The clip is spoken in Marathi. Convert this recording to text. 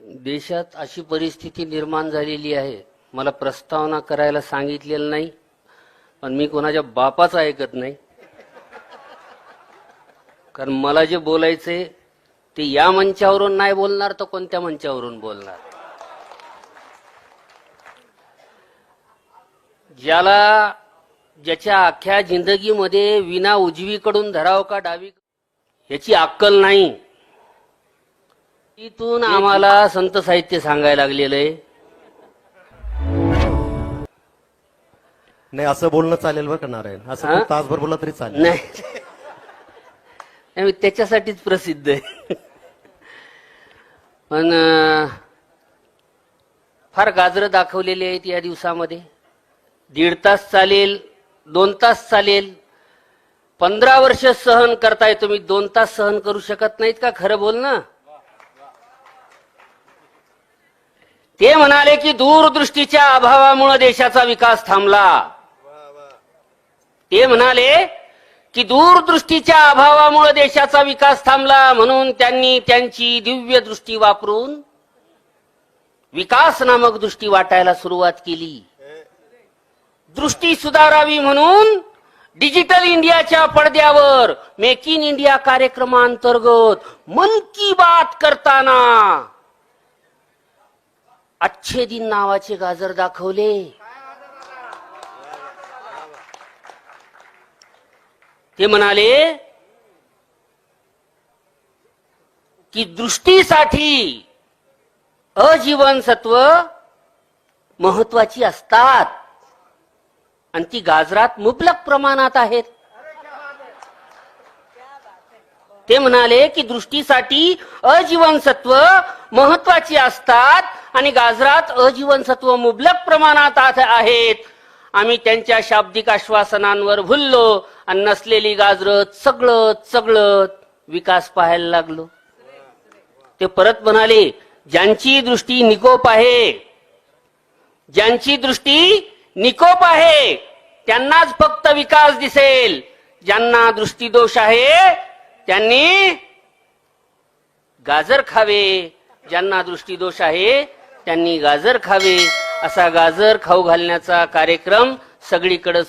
देशात अशी परिस्थिती निर्माण झालेली आहे. मला प्रस्तावना करायला सांगितलेलं नाही. पण मी कोणाच्या बापाचं ऐकत नाही. कारण मला जे बोलायचंय ते या मंचावरून नाही बोलणार तर कोणत्या मंचावरून बोलणार? ज्याला ज्याच्या अख्ख्या जिंदगीमध्ये विना उजवीकडून धराव का डावी याची अक्कल नाही. इथून आम्हाला संत साहित्य सांगायला लागलेलं आहे. नाही असं बोलणं चालेल बरं का नारायण? असं हा? तू तासभर बोलला तरी चालेल. नाही त्याच्यासाठीच प्रसिद्ध आहे. पण अं, फार गाजरं दाखवलेली आहेत या दिवसामध्ये. दीड तास चालेल दोन तास चालेल. पंधरा वर्ष सहन करताय तुम्ही दोन तास सहन करू शकत नाहीत का? खरं बोल ना. ते म्हणाले की दूरदृष्टीच्या अभावामुळे देशाचा विकास थांबला. ते म्हणाले की दूरदृष्टीच्या अभावामुळे देशाचा विकास थांबला म्हणून त्यांनी त्यांची दिव्य दृष्टी वापरून विकास नामक दृष्टी वाटायला सुरुवात केली. दृष्टी सुधारावी म्हणून डिजिटल इंडियाच्या पडद्यावर मेक इन इंडिया कार्यक्रमांतर्गत मन की बात करताना अच्छे दिन नावाचे गाजर दाखवले. ते म्हणाले की दृष्टीसाठी अजीवनसत्व महत्वाची असतात. आणि ती गाजरात मुबलक प्रमाणात आहेत. ते म्हणाले की दृष्टीसाठी अजीवनसत्व महत्वाची असतात आणि गाजरात अजीवनसत्व मुबलक प्रमाणात आत- आहेत. आम्ही त्यांच्या शाब्दिक आश्वासनांवर भुललो आणि नसलेली गाजरत चगळत चगळत विकास पाहायला लागलो. ते परत म्हणाले ज्यांची दृष्टी निकोप आहे ज्यांची दृष्टी निकोप आहे त्यांनाच फक्त विकास दिसेल. ज्यांना दृष्टीदोष आहे त्यांनी गाजर खावे ज्यांना दृष्टीदोष आहे त्यांनी गाजर खावे. असा गाजर खाऊ घालण्याचा कार्यक्रम सगळीकडे